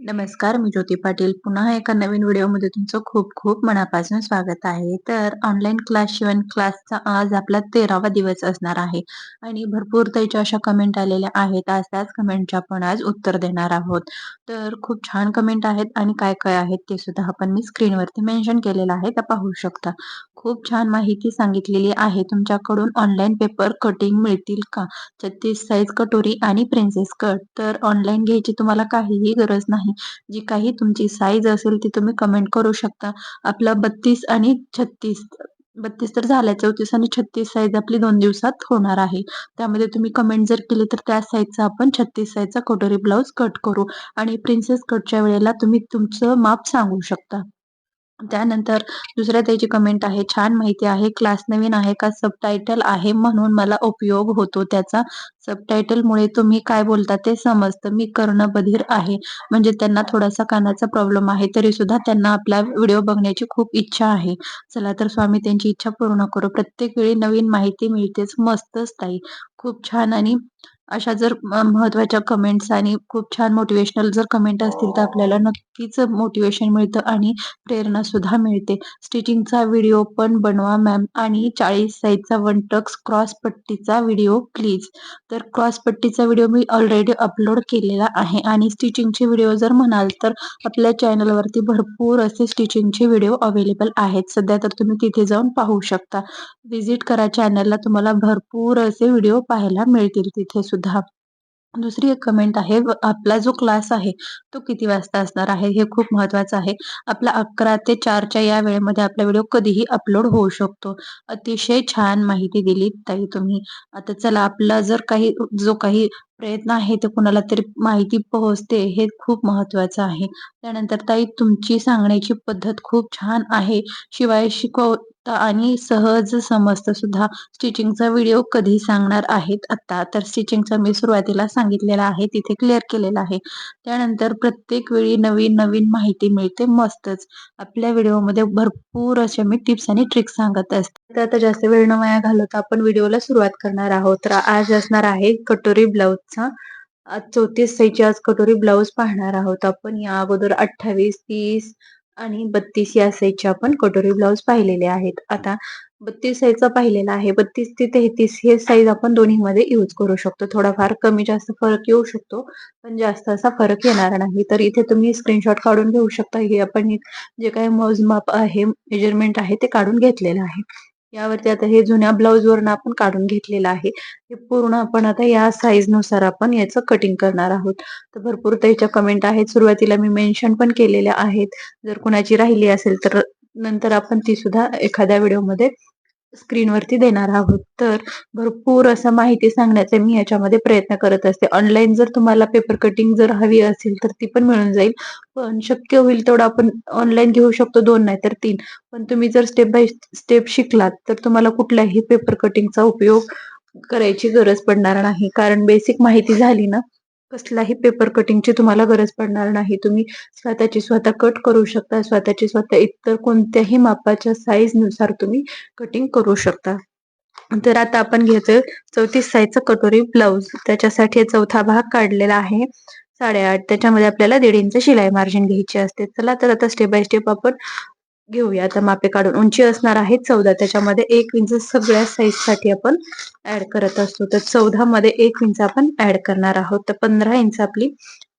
नमस्कार मी ज्योती पाटील. पुन्हा एका नवीन व्हिडिओमध्ये तुमचं खूप खूप मनापासून स्वागत आहे. तर ऑनलाईन क्लास शिवण क्लासचा आज आपला तेरावा दिवस असणार आहे. आणि भरपूर त्याच्या अशा कमेंट आलेल्या आहेत. आज त्याच कमेंटच्या आपण आज उत्तर देणार आहोत. तर खूप छान कमेंट आहेत आणि काय काय आहेत ते सुद्धा आपण मी स्क्रीनवरती मेन्शन केलेलं आहे तर पाहू शकता. खूप छान माहिती सांगितलेली आहे. तुमच्याकडून ऑनलाईन पेपर कटिंग मिळतील का? छत्तीस साईज कटोरी आणि प्रिन्सेस कट तर ऑनलाईन घ्यायची तुम्हाला काहीही गरज नाही. जी काही तुमची साईज असेल ती तुम्ही कमेंट करू शकता. आपला बत्तीस आणि छत्तीस बत्तीस तर झाल्या चौतीस आणि छत्तीस साईज आपली दोन दिवसात होणार आहे. त्यामध्ये तुम्ही कमेंट जर केली तर त्या साईजचा आपण छत्तीस साईजचा कटोरी ब्लाऊज कट करू. आणि प्रिन्सेस कटच्या वेळेला तुम्ही तुमचं माप सांगू शकता. त्यानंतर दुसऱ्या त्याची कमेंट आहे छान माहिती आहे क्लास नवीन आहे का? सबटायटल आहे म्हणून मला उपयोग होतो त्याचा. सबटायटलमुळे तुम्ही काय बोलता ते समजतं. मी कर्ण बधीर आहे. म्हणजे त्यांना थोडासा कानाचा प्रॉब्लेम आहे तरी सुद्धा त्यांना आपला व्हिडिओ बघण्याची खूप इच्छा आहे. चला तर स्वामी त्यांची इच्छा पूर्ण करू. प्रत्येक वेळी नवीन माहिती मिळतेच. मस्तच ताई. खूप छान आणि अशा जर महत्त्वाच्या कमेंट्स आणि खूप छान मोटिवेशनल जर कमेंट असतील तर आपल्याला नक्कीच मोटिवेशन मिळतं आणि प्रेरणा सुद्धा मिळते. स्टिचिंगचा व्हिडिओ पण बनवा मॅम आणि चाळीस साईजचा वन टक्स क्रॉस पट्टीचा व्हिडिओ प्लीज तर क्रॉस पट्टीचा व्हिडिओ मी ऑलरेडी अपलोड केलेला आहे आणि स्टिचिंगचे व्हिडिओ जर म्हणाल तर आपल्या चॅनलवरती भरपूर असे स्टिचिंगचे व्हिडिओ अवेलेबल आहेत. सध्या तर तुम्ही तिथे जाऊन पाहू शकता. व्हिजिट करा चॅनलला तुम्हाला भरपूर असे व्हिडिओ पाहायला मिळतील तिथे सुद्धा. दुसरी एक कमेंट आहे आपला जो क्लास आहे तो किती वाजता असणार आहे हे खूप महत्वाचं आहे. आपला अकरा ते चारच्या या वेळेमध्ये आपला व्हिडिओ कधीही अपलोड होऊ शकतो. अतिशय छान माहिती दिली ताई तुम्ही. आता चला आपला जर काही जो काही प्रयत्न आहे ते कुणाला तरी माहिती पोहोचते हे खूप महत्वाचं आहे. त्यानंतर ताई तुमची सांगण्याची पद्धत खूप छान आहे. शिवाय शिकव आणि सहज समजतं सुद्धा. स्टिचिंगचा व्हिडिओ कधी सांगणार आहेत आता? तर स्टिचिंगचा मी सुरुवातीला सांगितलेला आहे तिथे क्लिअर केलेला आहे. त्यानंतर प्रत्येक वेळी नवीन नवीन माहिती मिळते मस्तच. आपल्या व्हिडिओमध्ये भरपूर अशा मी टिप्स आणि ट्रिक्स सांगत असते. तर आता जास्त वेळ न वाया घालत आपण व्हिडिओला सुरुवात करणार आहोत. तर आज असणार आहे कटोरी ब्लाऊजचा. चौतीस साईजची आज कटोरी ब्लाऊज पाहणार आहोत आपण. या अगोदर अठ्ठावीस तीस आणि बत्तीस या साईजचे आपण कटोरी ब्लाऊज पाहिलेले आहेत. आता बत्तीस साईजचा पाहिलेला आहे. बत्तीस ते तेहतीस हे साईज आपण दोन्हीमध्ये यूज करू शकतो. थोडाफार कमी जास्त फरक येऊ शकतो पण जास्त असा फरक येणार नाही. तर इथे तुम्ही स्क्रीनशॉट काढून घेऊ शकता. हे आपण जे काही मोजमाप आहे मेजरमेंट आहे ते काढून घेतलेलं आहे. यावरती आता हे जुन्या ब्लाऊज वरनं आपण काढून घेतलेलं आहे. हे पूर्ण आपण आता या साईजनुसार आपण याचं कटिंग करणार आहोत. तर भरपूर त्याच्या कमेंट आहेत. सुरुवातीला मी मेन्शन पण केलेल्या आहेत. जर कुणाची राहिली असेल तर नंतर आपण ती सुद्धा एखाद्या व्हिडिओमध्ये स्क्रीनवरती देणार आहोत. तर भरपूर असं माहिती सांगण्याचा मी याच्यामध्ये प्रयत्न करत असते. ऑनलाईन जर तुम्हाला पेपर कटिंग जर हवी असेल तर ती पण मिळून जाईल. पण शक्य होईल तेवढं आपण ऑनलाईन घेऊ शकतो दोन नाही तर तीन. पण तुम्ही जर स्टेप बाय स्टेप शिकलात तर तुम्हाला कुठल्याही पेपर कटिंगचा उपयोग करायची गरज पडणार नाही. कारण बेसिक माहिती झाली ना कसलाही पेपर कटिंगची तुम्हाला गरज पडणार नाही. तुम्ही स्वतःची स्वतः कट करू शकता. स्वतःची स्वतः इतर कोणत्याही मापाच्या साईजनुसार तुम्ही कटिंग करू शकता. तर आता आपण घेतोय चौतीस साईजचा कटोरी ब्लाऊज त्याच्यासाठी चौथा भाग काढलेला आहे. साडेआठ. त्याच्यामध्ये आपल्याला दीड इंच शिलाई मार्जिन घ्यायची असते. चला तर आता स्टेप बाय स्टेप आपण घेऊया. आता मापे काढून उंची असणार आहे चौदा. त्याच्यामध्ये एक इंच सगळ्या साईजसाठी आपण ऍड करत असतो. तर चौदा मध्ये एक इंच आपण ऍड करणार आहोत. तर पंधरा इंच आपली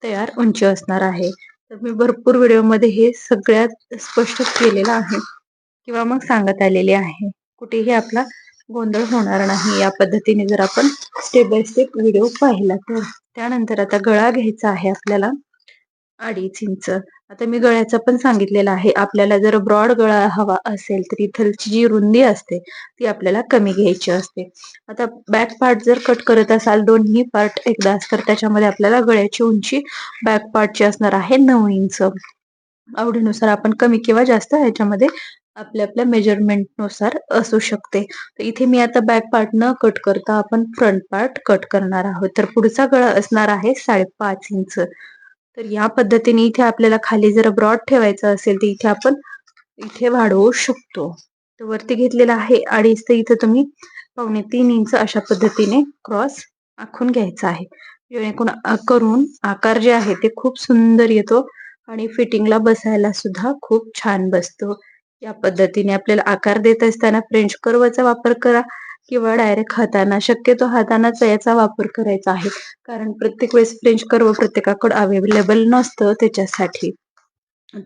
तयार उंची असणार आहे. तर मी भरपूर व्हिडिओमध्ये हे सगळ्यात स्पष्ट केलेलं आहे. किंवा मग सांगत आलेले आहे. कुठेही आपला गोंधळ होणार नाही. या पद्धतीने जर आपण स्टेप बाय स्टेप व्हिडिओ पाहिला तर. त्यानंतर आता गळा घ्यायचा आहे आपल्याला अडीच इंच. आता मी गळ्याचं पण सांगितलेलं आहे. आपल्याला जर ब्रॉड गळा हवा असेल तर इथलची जी रुंदी असते ती आपल्याला कमी घ्यायची असते. आता बॅक पार्ट जर कट करत असाल दोन्ही पार्ट एकदाच तर त्याच्यामध्ये आपल्याला गळ्याची उंची बॅक पार्टची असणार आहे नऊ इंच. आवडीनुसार आपण कमी किंवा जास्त ह्याच्यामध्ये आपल्या आपल्या मेजरमेंटनुसार असू शकते. तर इथे मी आता बॅक पार्ट न कट करता आपण फ्रंट पार्ट कट करणार आहोत. तर पुढचा गळा असणार आहे साडेपाच इंच. तर या पद्धतीने इथे आपल्याला खाली जर ब्रॉड ठेवायचं असेल तर इथे आपण इथे वाढवू शकतो. तर वरती घेतलेला आहे अडीच तर इथे तुम्ही पावणे तीन इंच अशा पद्धतीने क्रॉस आखून घ्यायचा आहे. जेणेकरून करून आकार जे आहे ते खूप सुंदर येतो आणि फिटिंगला बसायला सुद्धा खूप छान बसतो. या पद्धतीने आपल्याला आकार देत असताना फ्रेंच कर्वचा वापर करा. किंवा डायरेक्ट हाताना शक्यतो हातानाच याचा वापर करायचा आहे. कारण प्रत्येक वेळेस फ्रेंच कर्व प्रत्येकाकडे अवेलेबल नसतं त्याच्यासाठी.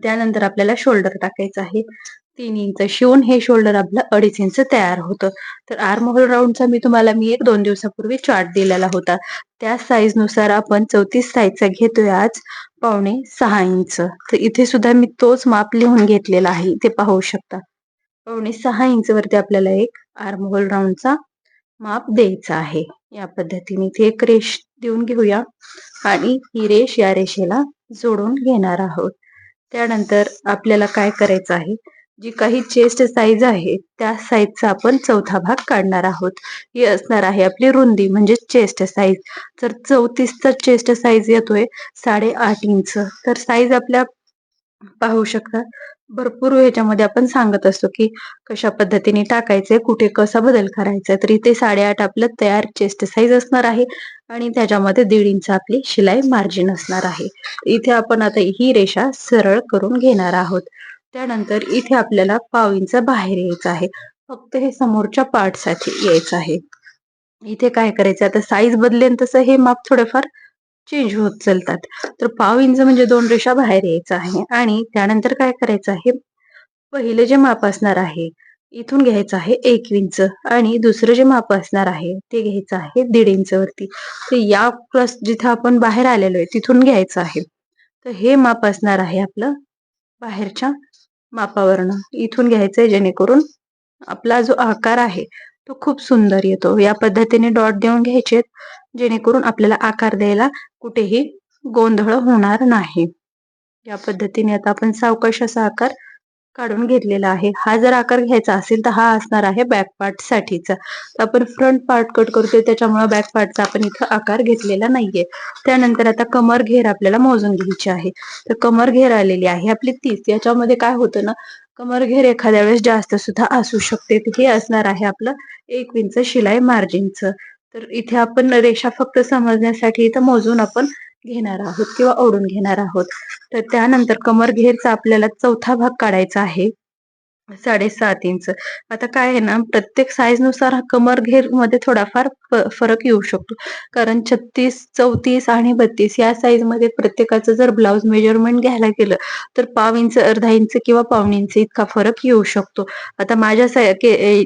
त्यानंतर आपल्याला शोल्डर टाकायचं आहे. तीन इंच शिवून हे शोल्डर आपलं अडीच इंच तयार होतं. तर आर्म होल राऊंडचा मी तुम्हाला मी एक दोन दिवसापूर्वी चार्ट दिलेला होता. त्या साईजनुसार आपण चौतीस साईजचा घेतोय आज पावणे सहा इंच. तर इथे सुद्धा मी तोच माप लिहून घेतलेला आहे. ते पाहू शकता. पावणे सहा इंच वरती आपल्याला एक आर्म होल राऊंडचा माप द्यायचा आहे. या पद्धतीने इथे एक रेष देऊन घेऊया आणि ही रेष या रेषेला जोडून घेणार आहोत. त्यानंतर आपल्याला काय करायचं आहे? जी काही चेस्ट साईज आहे त्या साईजचा आपण चौथा भाग काढणार आहोत. ही असणार आहे आपली रुंदी म्हणजे चेस्ट साईज तर चौतीसचा चेस्ट साईज येतोय साडेआठ इंच तर साईज आपल्या पाहू शकता. भरपूर ह्याच्यामध्ये आपण सांगत असतो की कशा पद्धतीने टाकायचंय कुठे कसा बदल करायचा तर इथे साडेआठ आपलं तयार चेस्ट साईज असणार आहे आणि त्याच्यामध्ये दीड इंच आपली शिलाई मार्जिन असणार आहे. इथे आपण आता ही रेषा सरळ करून घेणार आहोत. त्यानंतर इथे आपल्याला पाव इंच बाहेर यायचं आहे. फक्त हे समोरच्या पार्टसाठी यायचं आहे. इथे काय करायचं आता साईज बदलेन तसं हे माप थोडंफार चेंज होत चालतात. तर पाव इंच म्हणजे दोन रेषा बाहेर यायचं आहे आणि त्यानंतर काय करायचं आहे? पहिले जे माप असणार आहे इथून घ्यायचं आहे एक इंच आणि दुसरं जे माप असणार आहे ते घ्यायचं आहे दीड इंच वरती. तर या प्लस जिथं आपण बाहेर आलेलो आहे तिथून घ्यायचं आहे. तर हे माप असणार आहे आपलं बाहेरच्या मापावरनं. इथून घ्यायचंय जेणेकरून आपला जो आकार आहे तो खूप सुंदर येतो. या पद्धतीने डॉट देऊन घ्यायचे जेणेकरून आपल्याला आकार द्यायला कुठेही गोंधळ होणार नाही. या पद्धतीने आता आपण सावकाश असा आकार काढून घेतलेला आहे. हा जर आकार घ्यायचा असेल तर हा असणार आहे बॅक पार्ट साठीचा. तर आपण फ्रंट पार्ट कट करतोय त्याच्यामुळे बॅक पार्टचा आपण इथं आकार घेतलेला नाहीये. त्यानंतर आता कमर घेर आपल्याला मोजून घ्यायची आहे. तर कमर घेर आलेली आहे आपली तीस. याच्यामध्ये काय होतं ना कमर घेर एखाद्या वेळेस जास्त सुद्धा असू शकते. हे असणार आहे आपलं एक इंच शिलाई मार्जिनचं तर इथे आपण रेषा फक्त समजण्यासाठी इथं मोजून आपण घेणार आहोत किंवा ओढून घेणार आहोत. तर त्यानंतर कमर घेरचा आपल्याला चौथा भाग काढायचा आहे. साडेसात इंच. आता काय आहे ना प्रत्येक साईजनुसार कमर घेरमध्ये थोडाफार फरक येऊ शकतो. कारण छत्तीस चौतीस आणि बत्तीस या साईजमध्ये प्रत्येकाचं जर ब्लाऊज मेजरमेंट घ्यायला गेलं तर पाव इंच अर्धा इंच किंवा पाऊण इंच इतका फरक येऊ शकतो. आता माझ्या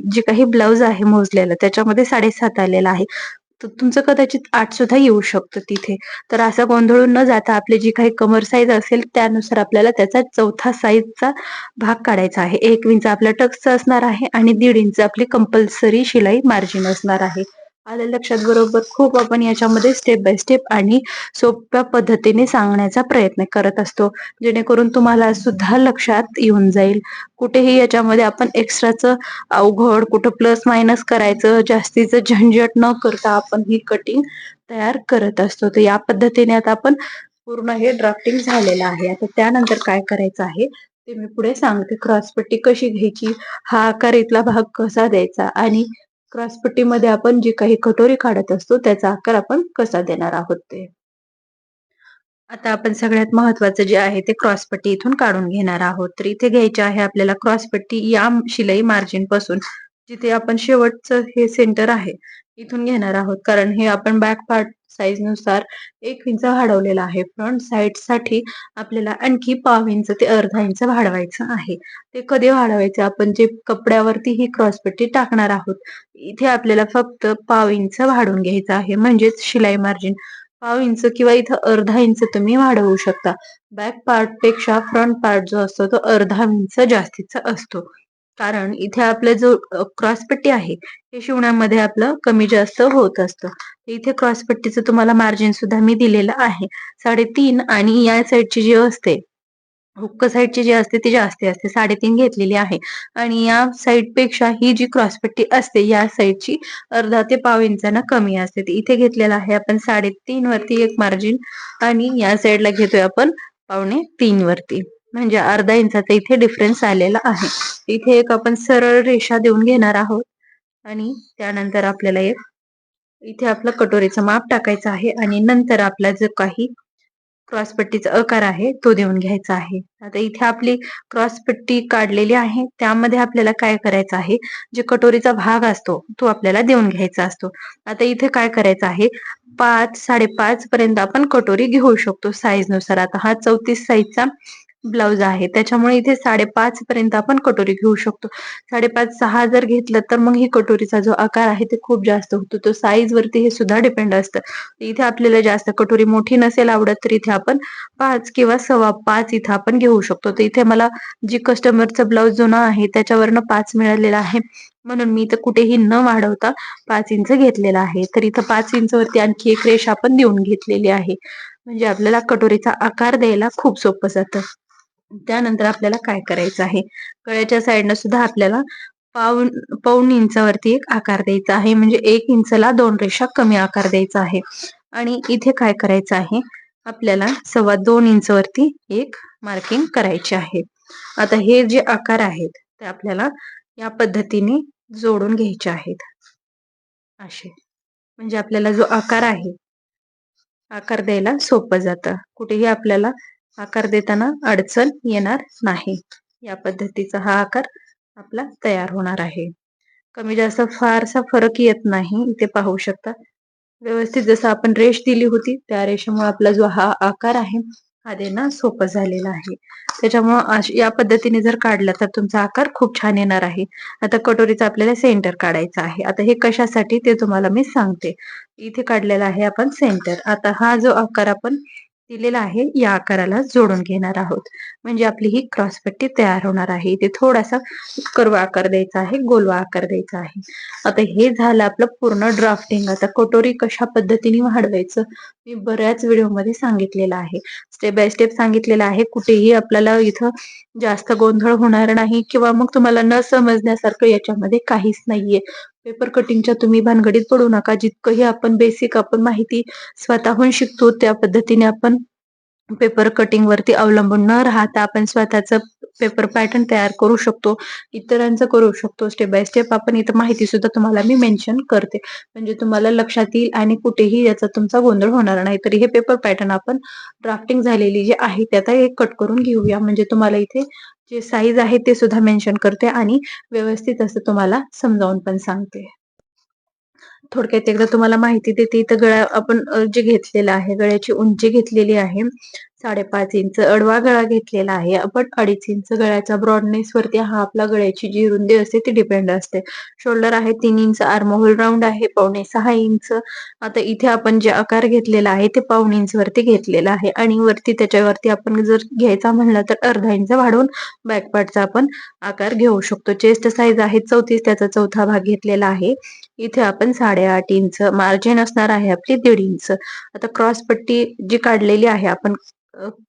जे काही ब्लाऊज आहे मोजलेलं त्याच्यामध्ये साडेसात आलेला आहे. तर तुमचं कदाचित आठ सुद्धा येऊ शकतं तिथे. तर असा गोंधळून न जाता आपली जी काही कमर साईज असेल त्यानुसार आपल्याला त्याचा चौथा साईजचा भाग काढायचा आहे. एक इंच आपला टक्सचा असणार आहे आणि दीड इंच आपली कंपल्सरी शिलाई मार्जिन असणार आहे. आलं लक्षात बरोबर खूप आपण याच्यामध्ये स्टेप बाय स्टेप आणि सोप्या पद्धतीने सांगण्याचा प्रयत्न करत असतो. जेणेकरून तुम्हाला सुद्धा लक्षात येऊन जाईल. कुठेही याच्यामध्ये आपण एक्स्ट्राचं अवघड कुठं प्लस मायनस करायचं जास्तीचं झंझट न करता आपण ही कटिंग तयार करत असतो. तर या पद्धतीने आता आपण पूर्ण हे ड्राफ्टिंग झालेलं आहे. आता त्यानंतर काय करायचं आहे ते मी पुढे सांगते. क्रॉसपट्टी कशी घ्यायची हा आकार इथला भाग कसा द्यायचा आणि क्रॉसपट्टीमध्ये आपण जी काही कटोरी काढत असतो त्याचा आकार आपण कसा देणार आहोत ते. आता आपण सगळ्यात महत्वाचं जे आहे ते क्रॉसपट्टी इथून काढून घेणार आहोत. तर इथे घ्यायचे आहे आपल्याला क्रॉसपट्टी या शिलाई मार्जिनपासून जिथे आपण शेवटचं हे सेंटर आहे इथून घेणार आहोत. कारण हे आपण बॅक पार्ट साईजनुसार एक इंच वाढवलेला आहे. फ्रंट साईडसाठी आपल्याला आणखी पाव इंच ते अर्धा इंच वाढवायचं आहे. ते कधी वाढवायचे? आपण जे कपड्यावरती ही क्रॉसपट्टी टाकणार आहोत इथे आपल्याला फक्त पाव इंच वाढवून घ्यायचं आहे. म्हणजेच शिलाई मार्जिन पाव इंच किंवा इथं अर्धा इंच तुम्ही वाढवू शकता. बॅक पार्टपेक्षा फ्रंट पार्ट जो असतो तो अर्धा इंच जास्तीचा असतो. कारण इथे आपलं जो क्रॉसपट्टी आहे हे शिवण्यामध्ये आपलं कमी जास्त होत असतं. इथे क्रॉसपट्टीचं तुम्हाला मार्जिन सुद्धा मी दिलेलं आहे. साडेतीन आणि या साईडची जी असते हुक्क साईडची जी असते ती जास्त असते. साडेतीन घेतलेली आहे. आणि या साईडपेक्षा ही जी क्रॉसपट्टी असते या साईडची अर्धा ते पाव इंचानं कमी असते. इथे घेतलेलं आहे आपण साडेतीन वरती एक मार्जिन आणि या साईडला घेतोय आपण पावणे तीन वरती. म्हणजे अर्धा इंचाचा इथे डिफरन्स आलेला आहे. इथे एक आपण सरळ रेषा देऊन घेणार आहोत. आणि त्यानंतर आपल्याला एक इथे आपलं कटोरीचं माप टाकायचं आहे. आणि नंतर आपला जो काही क्रॉसपट्टीचा आकार आहे तो देऊन घ्यायचा आहे. आता इथे आपली क्रॉसपट्टी काढलेली आहे. त्यामध्ये आपल्याला काय करायचं आहे? जे कटोरीचा भाग असतो तो आपल्याला देऊन घ्यायचा असतो. आता इथे काय करायचं आहे? पाच साडेपाच पर्यंत आपण कटोरी घेऊ शकतो साईजनुसार. आता हा चौतीस साईजचा ब्लाउज आहे. त्याच्यामुळे इथे साडेपाच पर्यंत आपण कटोरी घेऊ शकतो. साडेपाच सहा जर घेतलं तर मग ही कटोरीचा जो आकार आहे ते खूप जास्त होतो. तो साईज वरती हे सुद्धा डिपेंड असतं. इथे आपल्याला जास्त कटोरी मोठी नसेल आवडत तर इथे आपण पाच किंवा सव्वा पाच इथं आपण घेऊ शकतो. तर इथे मला जी कस्टमरचा ब्लाउज जुना आहे त्याच्यावरनं पाच मिळालेला आहे. म्हणून मी इथं कुठेही न वाढवता पाच इंच घेतलेला आहे. तर इथं पाच इंच वरती आणखी एक रेष आपण देऊन घेतलेली आहे. म्हणजे आपल्याला कटोरीचा आकार द्यायला खूप सोपं जातं. त्यानंतर आपल्याला काय करायचं आहे? गळ्याच्या साईडनं सुद्धा आपल्याला पाऊन पाऊन इंचावरती एक आकार द्यायचा आहे. म्हणजे एक इंचला दोन रेषा कमी आकार द्यायचा आहे. आणि इथे काय करायचं आहे? आपल्याला सव्वा दोन इंचवरती एक मार्किंग करायचे आहे. आता हे जे आकार आहेत ते आपल्याला या पद्धतीने जोडून घ्यायचे आहेत. असे. म्हणजे आपल्याला जो आकार आहे आकार द्यायला सोपं जातं. कुठेही आपल्याला आकार देताना अडचण येणार नाही. या पद्धतीचा हा आकार आपला तयार होणार आहे. कमी जास्त फारसा फरक येत नाही. इथे पाहू शकता. व्यवस्थित जसं आपण रेष दिली होती त्या रेषेमुळे आपला जो हा आकार आहे हा देणं सोपं झालेला आहे. त्याच्यामुळं या पद्धतीने जर काढला तर तुमचा आकार खूप छान येणार आहे. आता कटोरीचा आपल्याला सेंटर काढायचा आहे. आता हे कशासाठी ते तुम्हाला मी सांगते. इथे काढलेला आहे आपण सेंटर. आता हा जो आकार आपण दिलेला आहे या आकाराला जोडून घेणार आहोत. म्हणजे आपली ही क्रॉसपट्टी तयार होणार आहे. इथे थोडासा कर्व आकार द्यायचा आहे गोलवा आकार द्यायचा आहे. आता हे झालं आपलं पूर्ण ड्राफ्टिंग आता कटोरी कशा पद्धतीने वाढवायचं मी बऱ्याच व्हिडिओमध्ये सांगितलेलं आहे. स्टेप बाय स्टेप सांगितलेलं आहे कुठेही आपल्याला इथं जास्त गोंधळ होणार नाही किंवा मग तुम्हाला न समजण्यासारखं याच्यामध्ये काहीच नाहीये. पेपर कटिंगच्या तुम्ही भानगडीत पडू नका. जितकंही आपण बेसिक आपण माहिती स्वतःहून शिकतो त्या पद्धतीने आपण पेपर कटिंग वरती अवलंबून न राहता आपण स्वतःच पेपर पॅटर्न तयार करू शकतो. इतरांचं करू शकतो. स्टेप बाय स्टेप आपण इथं माहिती सुद्धा तुम्हाला मी मेन्शन करते. म्हणजे तुम्हाला लक्षात येईल आणि कुठेही याचा तुमचा गोंधळ होणार नाही. तरी हे पेपर पॅटर्न आपण ड्राफ्टिंग झालेली जी आहे ते आता एक कट करून घेऊया. म्हणजे तुम्हाला इथे जे साईज आहे ते सुद्धा मेन्शन करते आणि व्यवस्थित असं तुम्हाला समजावून पण सांगते. थोडक्यात एकदा तुम्हाला माहिती देते इथं गळा आपण जे घेतलेलं आहे गळ्याची उंची घेतलेली आहे साडेपाच इंच अडवा गळा घेतलेला आहे. आपण अडीच इंच गळ्याचा ब्रॉडनेस वरती हा आपला गळ्याची जी रुंदी असते ती डिपेंड असते. शोल्डर आहे तीन इंच आर्महोल राऊंड आहे पावणे सहा इंच. आता इथे आपण जे आकार घेतलेला आहे ते पाऊण इंच वरती घेतलेला आहे. आणि वरती त्याच्यावरती आपण जर घ्यायचा म्हणलं तर अर्धा इंच वाढवून बॅकपार्टचा आपण आकार घेऊ शकतो. चेस्ट साईज आहे चौतीस त्याचा चौथा भाग घेतलेला आहे. इथे आपण साडेआठ इंच मार्जिन असणार आहे आपली दीड इंच. आता क्रॉस पट्टी जी काढलेली आहे आपण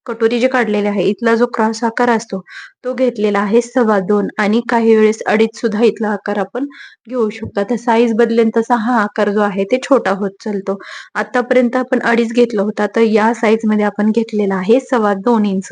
कटोरी जी काढलेली आहे इथला जो क्रॉस आकार असतो तो घेतलेला आहे सव्वा दोन आणि काही वेळेस अडीच सुद्धा इथला आकार आपण घेऊ शकतो. आता साईज बदलेन तसा हा आकार जो आहे ते छोटा होत चालतो. आतापर्यंत आपण अडीच घेतला होता तर या साईजमध्ये आपण घेतलेला आहे सव्वा दोन इंच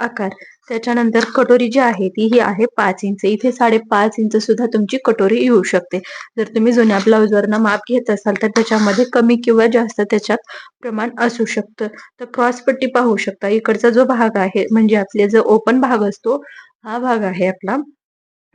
आकार. त्याच्यानंतर कटोरी जी आहे ती ही आहे पाच इंच. इथे साडेपाच इंच सुद्धा तुमची कटोरी येऊ शकते. जर तुम्ही जुन्या ब्लाउजवरनं माप घेत असाल तर त्याच्यामध्ये कमी किंवा जास्त त्याच्यात प्रमाण असू शकतं. तर क्रॉस पट्टी पाहू शकता. इकडचा जो भाग आहे म्हणजे आपले जो ओपन भाग असतो हा भाग आहे आपला.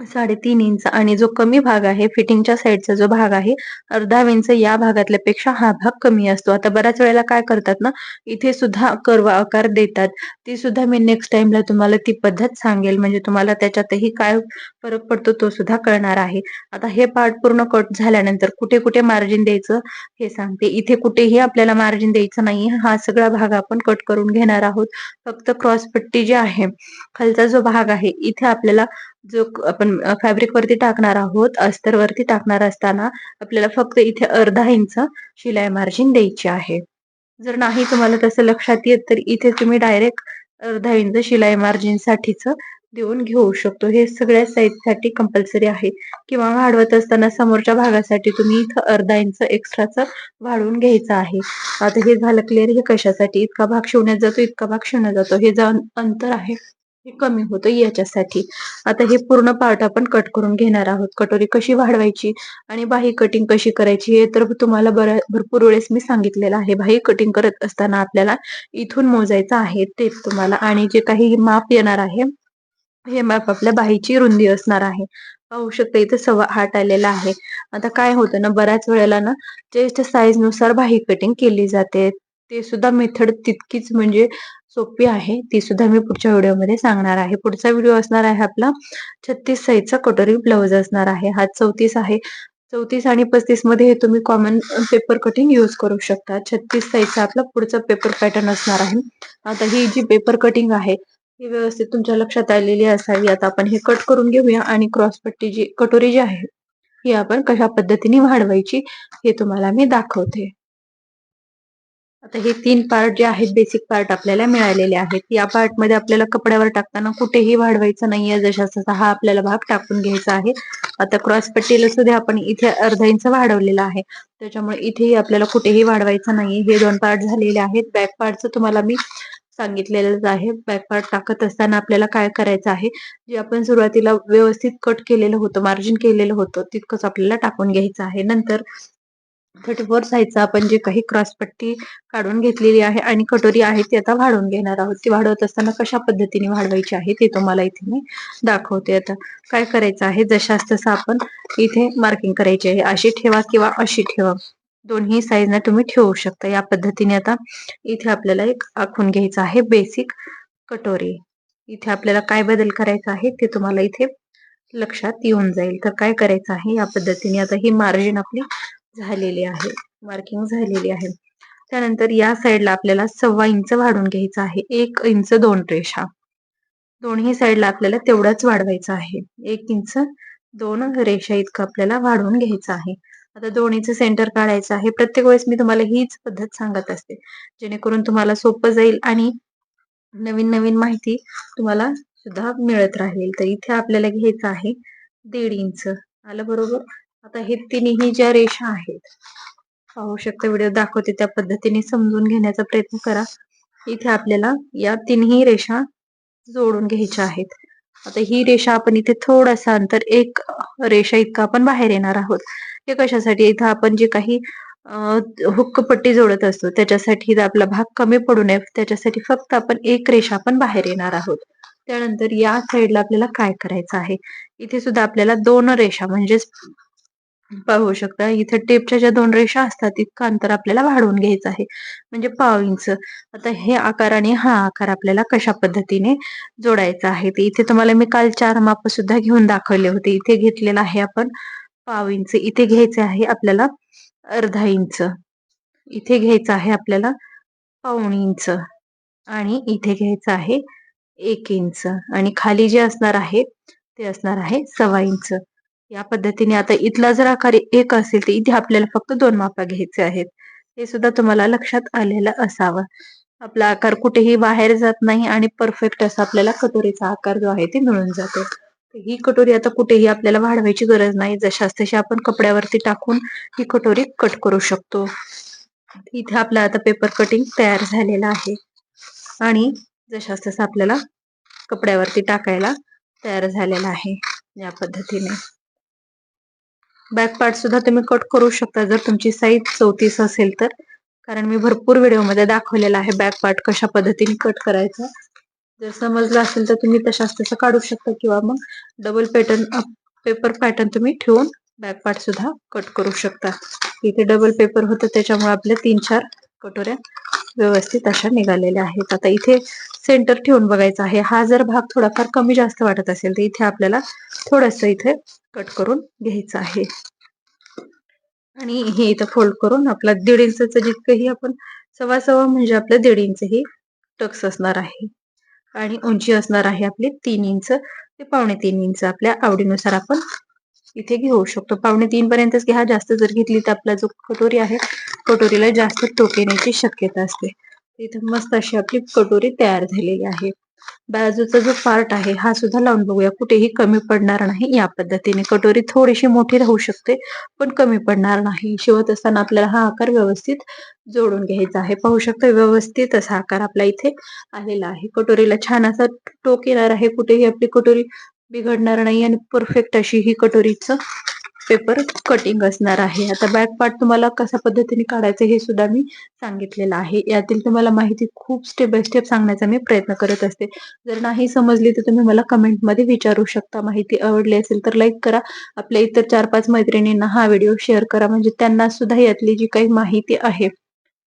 साडेतीन इंच आणि जो कमी भाग आहे फिटिंगच्या साईडचा जो भाग आहे अर्धा इंच या भागातल्या पेक्षा हा भाग कमी असतो. आता बऱ्याच वेळेला काय करतात ना इथे सुद्धा कर्व आकार देतात. ती सुद्धा मी नेक्स्ट टाइमला तुम्हाला ती पद्धत सांगेल. म्हणजे तुम्हाला त्याच्यातही काय फरक पडतो तो सुद्धा कळणार आहे. आता हे पार्ट पूर्ण कट झाल्यानंतर कुठे कुठे मार्जिन द्यायचं हे सांगते. इथे कुठेही आपल्याला मार्जिन द्यायचं नाही. हा सगळा भाग आपण कट करून घेणार आहोत. फक्त क्रॉस पट्टी जी आहे खालचा जो भाग आहे इथे आपल्याला जो आपण फॅब्रिक वरती टाकणार आहोत अस्तर वरती टाकणार असताना आपल्याला फक्त इथे अर्धा इंच शिलाई मार्जिन द्यायची आहे. जर नाही तुम्हाला तसं लक्षात येत तर इथे तुम्ही डायरेक्ट अर्धा इंच शिलाई मार्जिन साठीच देऊन घेऊ शकतो. हे सगळ्या साईजसाठी कंपल्सरी आहे. किंवा वाढवत असताना समोरच्या भागासाठी तुम्ही इथं अर्धा इंच एक्स्ट्राच वाढवून घ्यायचं आहे. आता हे झालं क्लिअर हे कशासाठी? इतका भाग शिवण्यात जातो इतका भाग शिवण्यात जातो. हे जे अंतर आहे. हे कमी होतं याच्यासाठी. आता हे पूर्ण पार्ट आपण कट करून घेणार आहोत. कटोरी कशी वाढवायची आणि बाही कटिंग कशी करायची हे तर तुम्हाला बऱ्या भरपूर वेळेस मी सांगितलेलं आहे. बाही कटिंग करत असताना आपल्याला इथून मोजायचं आहे तेच तुम्हाला आणि जे काही माप येणार आहे हे माप आपल्या बाहीची रुंदी असणार आहे. पाहू शकता इथे सव्वा आठ आलेला आहे. आता काय होतं ना बऱ्याच वेळेला ना जे साईजनुसार बाही कटिंग केली जाते. ते सुद्धा मेथड तितकीच म्हणजे सोपी आहे. ती सुद्धा मी पुढच्या व्हिडिओमध्ये सांगणार आहे. पुढचा व्हिडिओ असणार आहे आपला छत्तीस साईजचा कटोरी ब्लाउज असणार आहे. हा चौतीस आहे. चौतीस आणि पस्तीसमध्ये हे तुम्ही कॉमन पेपर कटिंग युज करू शकता. छत्तीस साईजचा आपला पुढचा पेपर पॅटर्न असणार आहे. आता ही जी पेपर कटिंग आहे ही व्यवस्थित तुमच्या लक्षात आलेली असावी. आता आपण हे कट करून घेऊया आणि क्रॉस पट्टी जी कटोरी जी आहे ही आपण कशा पद्धतीने वाढवायची हे तुम्हाला मी दाखवते. आता हे तीन पार्ट जे आहेत बेसिक पार्ट आपल्याला मिळालेले आहेत. या पार्टमध्ये आपल्याला कपड्यावर टाकताना कुठेही वाढवायचं नाहीये जशा हा आपल्याला भाग टाकून घ्यायचा आहे. आता क्रॉस पट्टीला सुद्धा आपण इथे अर्धा इंच वाढवलेला आहे. त्याच्यामुळे इथेही आपल्याला कुठेही वाढवायचं नाही हे दोन पार्ट झालेले आहेत. बॅक पार्टचं तुम्हाला मी सांगितलेलंच आहे. बॅक पार्ट टाकत असताना आपल्याला काय करायचं आहे? जे आपण सुरुवातीला व्यवस्थित कट केलेलं होतं मार्जिन केलेलं होतं तितकंच आपल्याला टाकून घ्यायचं आहे. नंतर थर्टी फोर साईजचा आपण जे काही क्रॉसपट्टी काढून घेतलेली आहे आणि कटोरी आहे ती आता वाढवून घेणार आहोत. ती वाढवत असताना कशा पद्धतीने वाढवायची आहे ते तुम्हाला इथे मी दाखवते. आता काय करायचं आहे? जशाच तसं आपण इथे मार्किंग करायची आहे. अशी ठेवा किंवा अशी ठेवा. दोन्ही साईजने तुम्ही ठेवू शकता. या पद्धतीने आता इथे आपल्याला एक आखून घ्यायचं आहे. बेसिक कटोरी. इथे आपल्याला काय बदल करायचा आहे ते तुम्हाला इथे लक्षात येऊन जाईल. तर काय करायचं आहे? या पद्धतीने आता ही मार्जिन आपली झालेली आहे. मार्किंग झालेली आहे. त्यानंतर या साईडला आपल्याला सव्वा इंच वाढून घ्यायचं आहे. एक इंच दोन रेषा. दोन्ही साईडला आपल्याला तेवढाच वाढवायचा आहे. एक इंच दोन रेषा इतकं आपल्याला वाढवून घ्यायचं आहे. आता दोन्हीचं सेंटर काढायचं आहे. प्रत्येक वेळेस मी तुम्हाला हीच पद्धत सांगत असते. जेणेकरून तुम्हाला सोपं जाईल आणि नवीन नवीन माहिती तुम्हाला सुद्धा मिळत राहील. तर इथे आपल्याला घ्यायचं आहे. दीड इंच आलं बरोबर? आता हे तिन्ही ज्या रेषा आहेत पाहू शकता व्हिडिओ दाखवते त्या पद्धतीने समजून घेण्याचा प्रयत्न करा. इथे आपल्याला या तिन्ही रेषा जोडून घ्यायच्या आहेत. आता ही रेषा आपण इथे थोडासा अंतर एक रेषा इतका आपण बाहेर येणार आहोत. हे कशासाठी? इथं आपण जे काही हुक्कपट्टी जोडत असतो त्याच्यासाठी आपला भाग कमी पडू नये. त्याच्यासाठी फक्त आपण एक रेषा आपण बाहेर येणार आहोत. त्यानंतर या साईडला आपल्याला काय करायचं आहे? इथे सुद्धा आपल्याला दोन रेषा म्हणजेच पाहू शकता. इथे टेपच्या ज्या दोन रेषा असतात इतकं अंतर आपल्याला वाढवून घ्यायचं आहे. म्हणजे पाव इंच आता हे आकार आणि हा आकार आपल्याला कशा पद्धतीने जोडायचा आहे? ते इथे तुम्हाला मी काल चार माप सुद्धा घेऊन दाखवले होते. इथे घेतलेला आहे आपण पाव इंच इथे घ्यायचे आहे आपल्याला अर्धा इंच. इथे घ्यायचं आहे आपल्याला पाऊण इंच. आणि इथे घ्यायचं आहे एक इंच. आणि खाली जे असणार आहे ते असणार आहे सव्वा इंच. या पद्धतीने आता इथला जर आकार एक असेल तर इथे आपल्याला फक्त दोन मापा घ्यायचे आहेत. हे सुद्धा तुम्हाला लक्षात आलेलं असावं. आपला आकार कुठेही बाहेर जात नाही आणि परफेक्ट असा आपल्याला कटोरीचा आकार जो आहे ते मिळून जातो. ही कटोरी आता कुठेही आपल्याला वाढवायची गरज नाही. जशाच तशी आपण कपड्यावरती टाकून ही कटोरी कट करू शकतो. इथे आपला आता पेपर कटिंग तयार झालेला आहे. आणि जशाच तसं आपल्याला कपड्यावरती टाकायला तयार झालेला आहे या पद्धतीने. बॅक पार्ट सुद्धा तुम्ही कट करू शकता. जर तुमची साईज चौतीस असेल तर. कारण मी भरपूर व्हिडिओमध्ये दाखवलेला आहे बॅक पार्ट कशा पद्धतीने कट करायचा. जर समजलं असेल तर तुम्ही तशाच तसं काढू शकता किंवा मग डबल पॅटर्न पेपर पॅटर्न तुम्ही ठेवून बॅक पार्ट सुद्धा कट करू शकता. इथे डबल पेपर होतं त्याच्यामुळे आपल्या तीन चार कटोऱ्या व्यवस्थित अशा निघालेल्या आहेत. आता इथे सेंटर ठेवून बघायचा आहे. हा जर भाग थोडाफार कमी जास्त वाटत असेल तर इथे आपल्याला थोडस इथे कट करून घ्यायचं आहे. आणि हे इथं फोल्ड करून आपला दीड इंच जितकंही आपण सव्वा सव्वा म्हणजे आपलं दीड इंच ही टक्स असणार आहे. आणि उंची असणार आहे आपली तीन इंच. ते पावणे तीन इंच आपल्या आवडीनुसार आपण इथे घेऊ शकतो. पावणे तीन पर्यंतच घ्या जास्त जर घेतली तर आपला जो कटोरी आहे कटोरीला जास्त टोक येण्याची शक्यता असते. इथे मस्त अशी आपली कटोरी तयार झालेली आहे. बाजूचा जो पार्ट आहे हा सुद्धा लावून बघूया. कुठेही कमी पडणार नाही या पद्धतीने. कटोरी थोडीशी मोठी राहू शकते पण कमी पडणार नाही. शिवत असताना आपल्याला हा आकार व्यवस्थित जोडून घ्यायचा आहे. पाहू शकता व्यवस्थित असा आकार आपला इथे आलेला आहे. कटोरीला छान असा टोक येणार आहे. कुठेही आपली कटोरी बिघडणार नाही आणि परफेक्ट अशी ही कटोरीचं पेपर कटिंग असणार आहे. आता बॅक पार्ट तुम्हाला कशा पद्धतीने काढायचं हे सुद्धा मी सांगितलेलं आहे. यातील तुम्हाला माहिती खूप स्टेप बाय स्टेप सांगण्याचा मी प्रयत्न करत असते. जर नाही समजली तर तुम्ही मला कमेंटमध्ये विचारू शकता. माहिती आवडली असेल तर लाईक करा. आपल्या इतर चार पाच मैत्रिणींना हा व्हिडिओ शेअर करा. म्हणजे त्यांना सुद्धा यातली जी काही माहिती आहे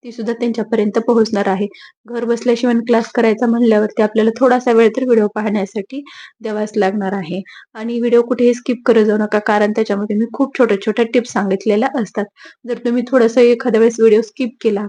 ती सुद्धा त्यांच्यापर्यंत पोहोचणार आहे. घर बसल्या शिवण क्लास करायचा म्हणल्यावरती आपल्याला थोडासा वेळ तर व्हिडिओ पाहण्यासाठी द्यावाच लागणार आहे. आणि व्हिडिओ कुठेही स्किप करत जाऊ नका कारण त्याच्यामध्ये मी खूप छोट्या छोट्या टिप्स सांगितलेल्या असतात. जर तुम्ही थोडंसं एखाद्या वेळेस व्हिडिओ स्किप केला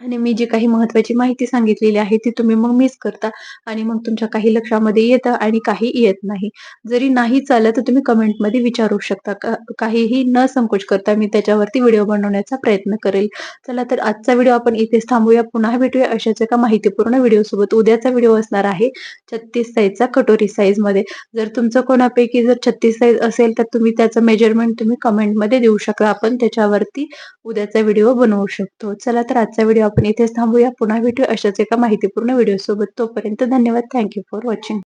आणि मी जी काही महत्वाची माहिती सांगितलेली आहे ती तुम्ही मग मिस करता आणि मग तुमच्या काही लक्षामध्ये येतं आणि काही येत नाही. जरी नाही चाललं तर तुम्ही कमेंटमध्ये विचारू शकता. काहीही न संकोच करता मी त्याच्यावरती व्हिडिओ बनवण्याचा प्रयत्न करेल. चला तर आजचा व्हिडिओ आपण इथेच थांबूया. पुन्हा भेटूया अशाच एका माहितीपूर्ण व्हिडिओ सोबत. उद्याचा व्हिडिओ असणार आहे छत्तीस साईजचा कटोरी साईजमध्ये. जर तुमचं कोणापैकी जर छत्तीस साईज असेल तर तुम्ही त्याचं मेजरमेंट तुम्ही कमेंटमध्ये देऊ शकता. आपण त्याच्यावरती उद्याचा व्हिडिओ बनवू शकतो. चला तर आजचा व्हिडिओ आपण. इथेच थांबूया. पुन्हा भेटू अशाच एका माहितीपूर्ण व्हिडिओ सोबत तोपर्यंत धन्यवाद. Thank you for watching